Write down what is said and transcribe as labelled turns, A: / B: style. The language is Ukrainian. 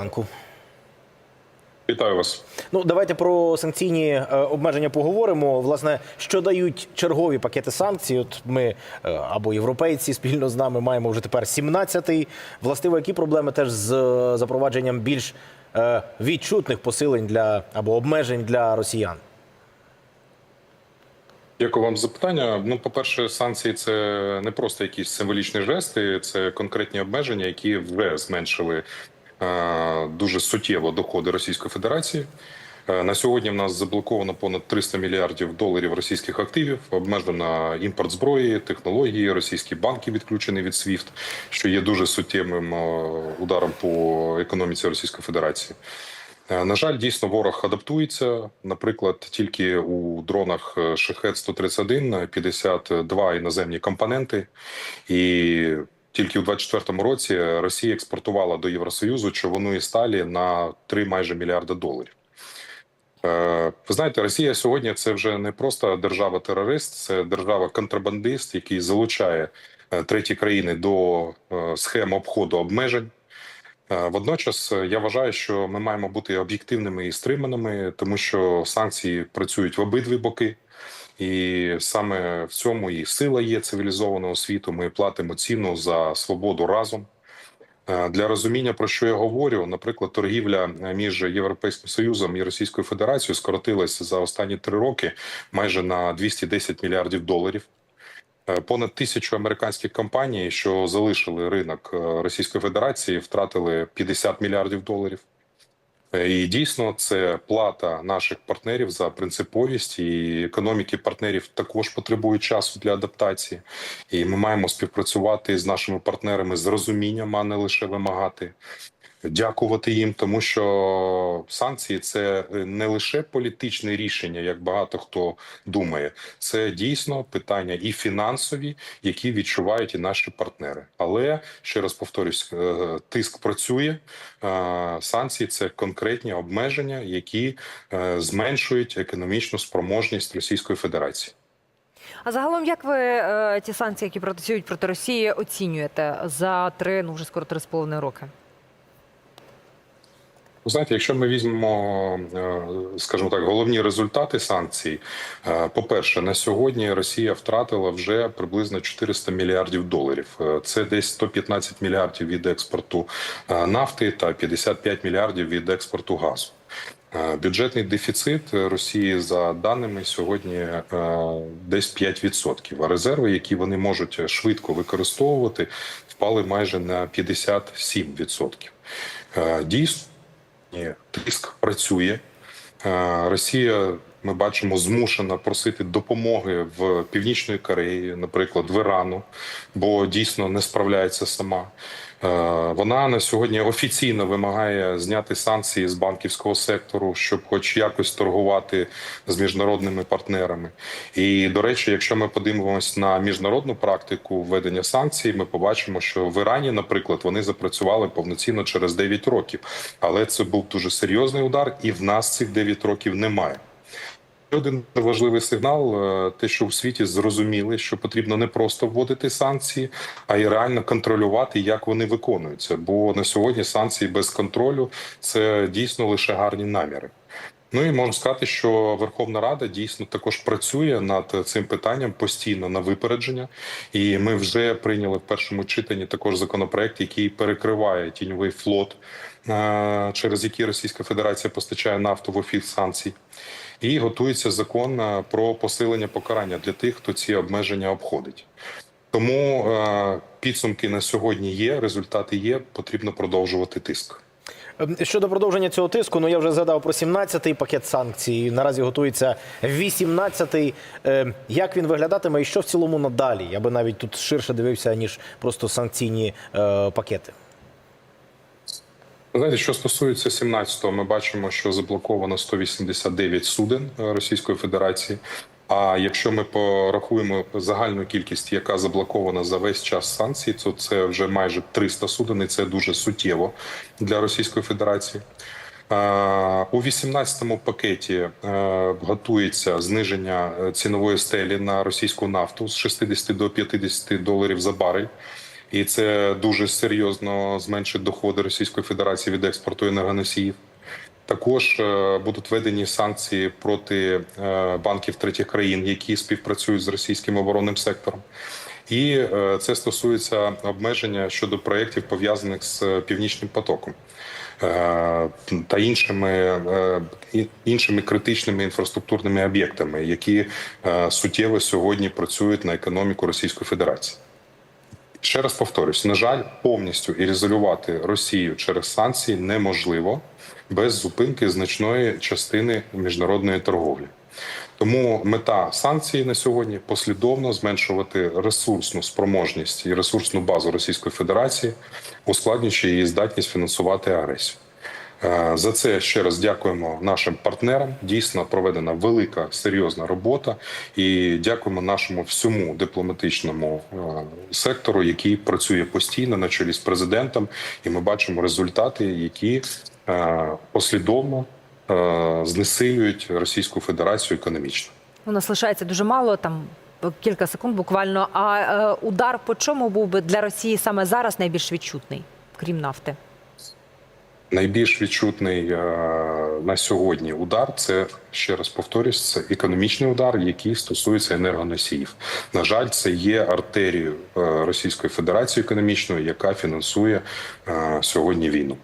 A: ранку.
B: Вітаю вас.
A: Ну, давайте про санкційні е, обмеження поговоримо. Власне, що дають чергові пакети санкцій? От ми е, або європейці спільно з нами маємо вже тепер 17-й. Властиво, які проблеми теж з е, запровадженням більш е, відчутних посилень для або обмежень для росіян?
B: Дякую вам за запитання. Ну, по-перше, санкції це не просто якісь символічні жести, це конкретні обмеження, які вже зменшили дуже суттєво доходи Російської Федерації. Е, На сьогодні в нас заблоковано понад 300 мільярдів доларів російських активів, обмежено імпорт зброї, технології, російські банки відключені від SWIFT, що є дуже суттєвим е, ударом по економіці Російської Федерації. Е, На жаль, дійсно ворог адаптується. Наприклад, тільки у дронах Шахет 131 52 іноземні компоненти, і тільки у 24-му році Росія експортувала до Євросоюзу човуну сталі на 3 майже мільярда доларів. Е, Ви знаєте, Росія сьогодні це вже не просто держава-терорист, це держава-контрабандист, який залучає е, треті країни до е, схем обходу обмежень. Водночас я вважаю, що ми маємо бути об'єктивними і стриманими, тому що санкції працюють в обидві боки, і саме в цьому і сила є цивілізованого світу. Ми платимо ціну за свободу разом. Е, Для розуміння про що я говорю, наприклад, торгівля е, між Європейським Союзом і Російською Федерацією скоротилася за останні три роки майже на 210 мільярдів доларів. Е, Понад тисячу американських компаній, що залишили ринок Російської Федерації, втратили 50 мільярдів доларів. Е, І дійсно це плата наших партнерів за принциповість, і економіки партнерів також потребують часу для адаптації. І ми маємо співпрацювати з нашими партнерами з розумінням, а не лише вимагати. Дякувати їм, тому що санкції це не лише політичне рішення, як багато хто думає. Це дійсно питання і фінансові, які відчувають і наші партнери. Але ще раз повторюсь, е, тиск працює. Е, Санкції це конкретні обмеження, які е, зменшують економічну спроможність Російської Федерації.
C: А загалом, як ви е, ті санкції, які працюють проти Росії, оцінюєте за три, ну вже скоро три з половиною роки?
B: Ви знаєте, якщо ми візьмемо, е, скажімо так, головні результати санкцій, е, по-перше, на сьогодні Росія втратила вже приблизно 400 мільярдів доларів. Е, Це десь 115 мільярдів від експорту нафти та 55 мільярдів від експорту газу. Бюджетний дефіцит Росії за даними сьогодні десь 5%, а резерви, які вони можуть швидко використовувати, впали майже на 57%. Е, Дійсно. Тиск працює. Е, Росія, ми бачимо, змушена просити допомоги в Північної Кореї, наприклад, в Ірану, бо дійсно не справляється сама. Е, Вона на сьогодні офіційно вимагає зняти санкції з банківського сектору, щоб, хоч якось торгувати з міжнародними партнерами. І до речі, якщо ми подивимось на міжнародну практику введення санкцій, ми побачимо, що в Ірані, наприклад, вони запрацювали повноцінно через 9 років. Але це був дуже серйозний удар, і в нас цих 9 років немає. Один важливий сигнал: е, те, що в світі зрозуміли, що потрібно не просто вводити санкції, а й реально контролювати, як вони виконуються. Бо на сьогодні санкції без контролю це дійсно лише гарні наміри. Ну і можу сказати, що Верховна Рада дійсно також працює над цим питанням постійно на випередження, і ми вже прийняли в першому читанні також законопроект, який перекриває тіньовий флот, е, через який Російська Федерація постачає нафту в офіс санкцій. І готується закон е, про посилення покарання для тих, хто ці обмеження обходить. Тому е, підсумки на сьогодні є, результати є. Потрібно продовжувати тиск.
A: Ем, Щодо продовження цього тиску, ну я вже згадав про 17-й пакет санкцій. Наразі готується 18-й. Ем, Як він виглядатиме і що в цілому надалі? Я би навіть тут ширше дивився, ніж просто санкційні е, пакети.
B: Знаєте, що стосується 17-го, ми бачимо, що заблоковано 189 суден е, Російської Федерації. А якщо ми порахуємо загальну кількість, яка заблокована за весь час санкцій, то це вже майже 300 суден, і це дуже суттєво для Російської Федерації. У 18-му пакеті е, готується зниження е, цінової стелі на російську нафту з 60 до 50 доларів за барель. І це дуже серйозно зменшить доходи Російської Федерації від експорту енергоносіїв. Також е, будуть введені санкції проти е, банків третіх країн, які співпрацюють з російським оборонним сектором. І е, це стосується обмеження щодо проєктів пов'язаних з північним потоком та іншими, іншими критичними інфраструктурними об'єктами, які суттєво сьогодні працюють на економіку Російської Федерації. Ще раз повторюсь: на жаль, повністю ізолювати Росію через санкції неможливо без зупинки значної частини міжнародної торговлі. Тому мета санкцій на сьогодні послідовно зменшувати ресурсну спроможність і ресурсну базу Російської Федерації, ускладнюючи її здатність фінансувати агресію. Е, За це ще раз дякуємо нашим партнерам. Дійсно проведена велика серйозна робота, і дякуємо нашому всьому дипломатичному е, сектору, який працює постійно на чолі з президентом. І ми бачимо результати, які е, послідовно знесилюють Російську Федерацію економічно.
C: У нас лишається дуже мало, там кілька секунд буквально. А удар по чому був би для Росії саме зараз найбільш відчутний, крім нафти?
B: Найбільш відчутний е, на сьогодні удар це ще раз повторюсь, це економічний удар, який стосується енергоносіїв. На жаль, це є артерією е, Російської Федерації економічною, яка фінансує е, сьогодні війну.